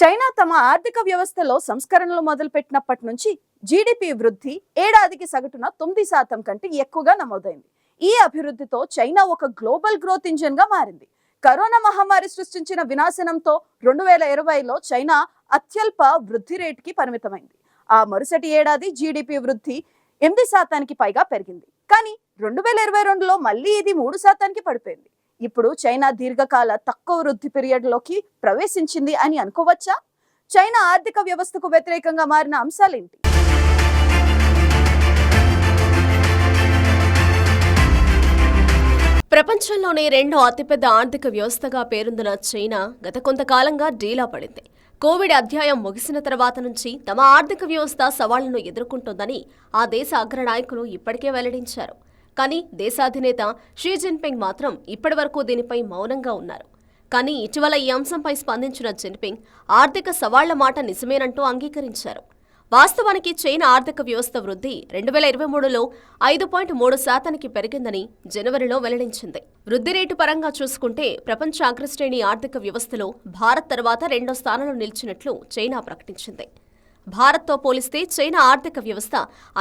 China తమ ఆర్థిక వ్యవస్థలో సంస్కరణలు మొదలుపెట్టినప్పటి నుంచి జీడిపి వృద్ధి ఏడాదికి సగటున తొమ్మిది శాతం కంటే ఎక్కువగా నమోదైంది. ఈ అభివృద్ధితో చైనా ఒక గ్లోబల్ గ్రోత్ ఇంజిన్గా మారింది. కరోనా మహమ్మారి సృష్టించిన వినాశనంతో రెండు వేల ఇరవైలో చైనా అత్యల్ప వృద్ధి రేటుకి పరిమితమైంది. ఆ మరుసటి ఏడాది జీడిపి వృద్ధి ఎనిమిది శాతానికి పైగా పెరిగింది. కానీ రెండు వేల ఇరవై రెండులో మళ్ళీ ఇది మూడు శాతానికి పడిపోయింది. ఇప్పుడు చైనా దీర్ఘకాల తక్కువ వృద్ధి పీరియడ్లోకి ప్రవేశించింది అని అనుకోవచ్చా? చైనా ఆర్థిక వ్యవస్థకు వ్యతిరేకంగా మారిన అంశాలేంటి? ప్రపంచంలోనే రెండో అతిపెద్ద ఆర్థిక వ్యవస్థగా పేరొందిన చైనా గత కొంతకాలంగా డీలా పడింది. కోవిడ్ అధ్యాయం ముగిసిన తర్వాత నుంచి తమ ఆర్థిక వ్యవస్థ సవాళ్ళను ఎదుర్కొంటోందని ఆ దేశ అగ్రనాయకులు ఇప్పటికే వెల్లడించారు. కానీ దేశాధినేత షీ జిన్పింగ్ మాత్రం ఇప్పటివరకు దీనిపై మౌనంగా ఉన్నారు. కానీ ఇటీవల ఈ అంశంపై స్పందించిన జిన్పింగ్ ఆర్థిక సవాళ్ళ మాట నిజమేనంటూ అంగీకరించారు. వాస్తవానికి చైనా ఆర్థిక వ్యవస్థ వృద్ధి రెండు వేల ఇరవై మూడులో ఐదు పాయింట్ మూడు శాతానికి పెరిగిందని జనవరిలో వెల్లడించింది. వృద్ధి రేటు పరంగా చూసుకుంటే ప్రపంచ అగ్రశ్రేణి ఆర్థిక వ్యవస్థలో భారత్ తర్వాత రెండో స్థానంలో నిలిచినట్లు చైనా ప్రకటించింది. భారత్తో పోలిస్తే చైనా ఆర్థిక వ్యవస్థ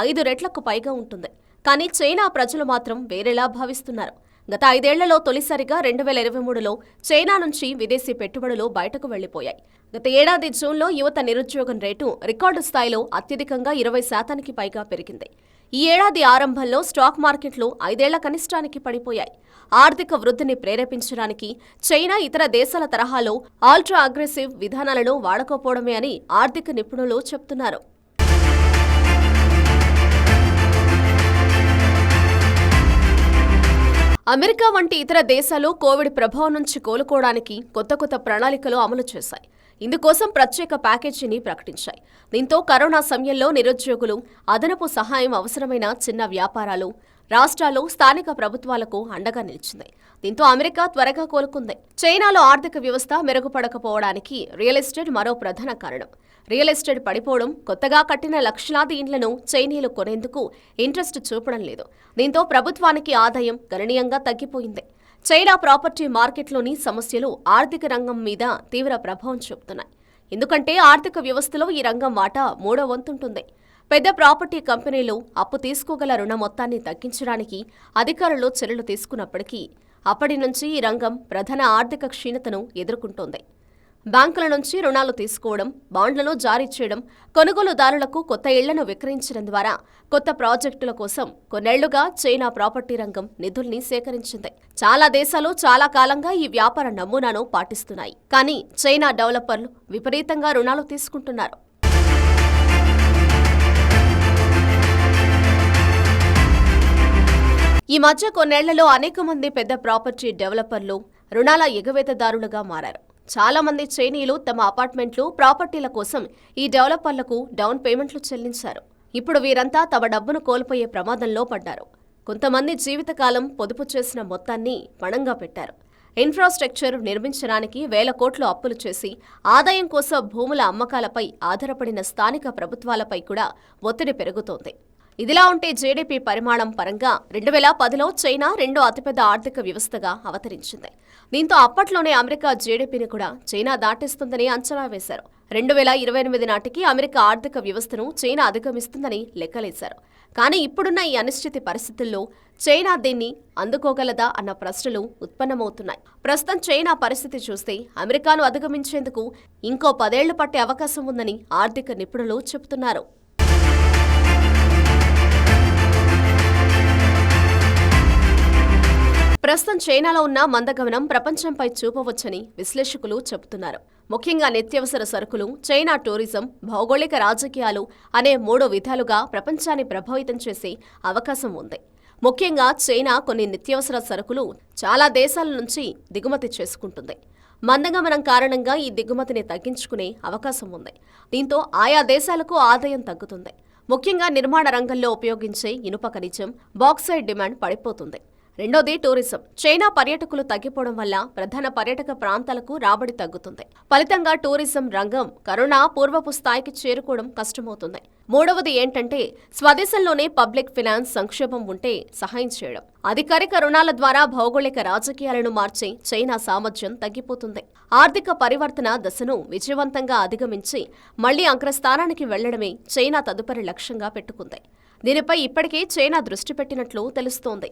ఐదు రెట్లకు పైగా ఉంటుంది. కానీ చైనా ప్రజలు మాత్రం వేరేలా భావిస్తున్నారు. గత ఐదేళ్ళలో తొలిసారిగా రెండు వేల ఇరవై మూడులో చైనా నుంచి విదేశీ పెట్టుబడులు బయటకు వెళ్ళిపోయాయి గత ఏడాది జూన్లో యువత నిరుద్యోగం రేటు రికార్డు స్థాయిలో అత్యధికంగా ఇరవై శాతానికి పైగా పెరిగింది. ఈ ఏడాది ఆరంభంలో స్టాక్ మార్కెట్లు ఐదేళ్ళ కనిష్టానికి పడిపోయాయి. ఆర్థిక వృద్ధిని ప్రేరేపించడానికి చైనా ఇతర దేశాల తరహాలో ఆల్ట్రా అగ్రెసివ్ విధానాలను వాడకపోవడమే అని ఆర్థిక నిపుణులు చెబుతున్నారు అమెరికా వంటి ఇతర దేశాలు కోవిడ్ ప్రభావం నుంచి కోలుకోవడానికి కొత్త కొత్త ప్రణాళికలు అమలు చేశాయి. ఇందుకోసం ప్రత్యేక ప్యాకేజీని ప్రకటించాయి. దీంతో కరోనా సమయంలో నిరుద్యోగులు అదనపు సహాయం అవసరమైన చిన్న వ్యాపారాలు రాష్ట్రాలు స్థానిక ప్రభుత్వాలకు అండగా నిలిచింది. దీంతో అమెరికా త్వరగా కోలుకుంది. చైనాలో ఆర్థిక వ్యవస్థ మెరుగుపడకపోవడానికి రియల్ ఎస్టేట్ మరో ప్రధాన కారణం. రియల్ ఎస్టేట్ పడిపోవడం కొత్తగా కట్టిన లక్షలాది ఇండ్లను చైనీయులు కొనేందుకు ఇంట్రెస్ట్ చూపడం లేదు. దీంతో ప్రభుత్వానికి ఆదాయం గణనీయంగా తగ్గిపోయింది. చైనా ప్రాపర్టీ మార్కెట్లోని సమస్యలు ఆర్థిక రంగం మీద తీవ్ర ప్రభావం చూపుతున్నాయి. ఎందుకంటే ఆర్థిక వ్యవస్థలో ఈ రంగం వాటా మూడో వంతుంటుంది. పెద్ద ప్రాపర్టీ కంపెనీలు అప్పు తీసుకోగల రుణ మొత్తాన్ని తగ్గించడానికి అధికారులు చర్యలు తీసుకున్నప్పటికీ అప్పటి నుంచి ఈ రంగం ప్రధాన ఆర్థిక క్షీణతను ఎదుర్కొంటోంది. బ్యాంకుల నుంచి రుణాలు తీసుకోవడం బాండ్లను జారీ చేయడం కొనుగోలుదారులకు కొత్త ఇళ్ళను విక్రయించడం ద్వారా కొత్త ప్రాజెక్టుల కోసం కొన్నేళ్ళుగా చైనా ప్రాపర్టీ రంగం నిధుల్ని సేకరించింది. చాలా దేశాలు చాలా కాలంగా ఈ వ్యాపార నమూనాను పాటిస్తున్నాయి. కానీ చైనా డెవలపర్లు విపరీతంగా రుణాలు తీసుకుంటున్నారు. ఈ మధ్య కొన్నేళ్ళలో అనేక మంది పెద్ద ప్రాపర్టీ డెవలపర్లు రుణాల ఎగవేతదారులుగా మారారు. చాలా మంది చైనీయులు తమ అపార్ట్మెంట్లు ప్రాపర్టీల కోసం ఈ డెవలపర్లకు డౌన్ పేమెంట్లు చెల్లించారు. ఇప్పుడు వీరంతా తమ డబ్బును కోల్పోయే ప్రమాదంలో పడ్డారు. కొంతమంది జీవితకాలం పొదుపు చేసిన మొత్తాన్ని పణంగా పెట్టారు. ఇన్ఫ్రాస్ట్రక్చర్ నిర్మించడానికి వేల కోట్లు అప్పులు చేసి ఆదాయం కోసం భూముల అమ్మకాలపై ఆధారపడిన స్థానిక ప్రభుత్వాలపై కూడా ఒత్తిడి పెరుగుతోంది. ఇదిలా ఉంటే జీడీపీ పరిమాణం పరంగా రెండు వేల పదిలో చైనా రెండో అతిపెద్ద ఆర్థిక వ్యవస్థగా అవతరించింది. దీంతో అప్పట్లోనే అమెరికా జీడీపీని కూడా చైనా దాటిస్తుందని అంచనా వేశారు. రెండు వేల ఇరవై ఎనిమిది నాటికి అమెరికా ఆర్థిక వ్యవస్థను చైనా అధిగమిస్తుందని లెక్కలేశారు. కానీ ఇప్పుడున్న ఈ అనిశ్చితి పరిస్థితుల్లో చైనా దీన్ని అందుకోగలదా అన్న ప్రశ్నలు ఉత్పన్నమవుతున్నాయి. ప్రస్తుతం చైనా పరిస్థితి చూస్తే అమెరికాను అధిగమించేందుకు ఇంకో పదేళ్ళు పట్టే అవకాశం ఉందని ఆర్థిక నిపుణులు చెబుతున్నారు. ప్రస్తుతం చైనాలో ఉన్న మందగమనం ప్రపంచంపై చూపవచ్చని విశ్లేషకులు చెబుతున్నారు. ముఖ్యంగా నిత్యవసర సరుకులు చైనా టూరిజం భౌగోళిక రాజకీయాలు అనే మూడు విధాలుగా ప్రపంచాన్ని ప్రభావితం చేసే అవకాశం ఉంది. ముఖ్యంగా చైనా కొన్ని నిత్యవసర సరుకులు చాలా దేశాల నుంచి దిగుమతి చేసుకుంటుంది. మందగమనం కారణంగా ఈ దిగుమతిని తగ్గించుకునే అవకాశం ఉంది. దీంతో ఆయా దేశాలకు ఆదాయం తగ్గుతుంది. ముఖ్యంగా నిర్మాణ రంగంలో ఉపయోగించే ఇనుప ఖనిజం బాక్సైడ్ డిమాండ్ పడిపోతుంది. రెండోది టూరిజం. చైనా పర్యాటకులు తగ్గిపోవడం వల్ల ప్రధాన పర్యాటక ప్రాంతాలకు రాబడి తగ్గుతుంది. ఫలితంగా టూరిజం రంగం కరోనా పూర్వపు స్థాయికి చేరుకోవడం కష్టమవుతుంది. మూడవది ఏంటంటే స్వదేశంలోనే పబ్లిక్ ఫినాన్స్ సంక్షోభం ఉంటే సహాయం చేయడం. అధికారిక రుణాల ద్వారా భౌగోళిక రాజకీయాలను మార్చే చైనా సామర్థ్యం తగ్గిపోతుంది. ఆర్థిక పరివర్తన దశను విజయవంతంగా అధిగమించి మళ్ళీ అగ్రస్థానానికి వెళ్ళడమే చైనా తదుపరి లక్ష్యంగా పెట్టుకుంది. దీనిపై ఇప్పటికే చైనా దృష్టి పెట్టినట్లు తెలుస్తోంది.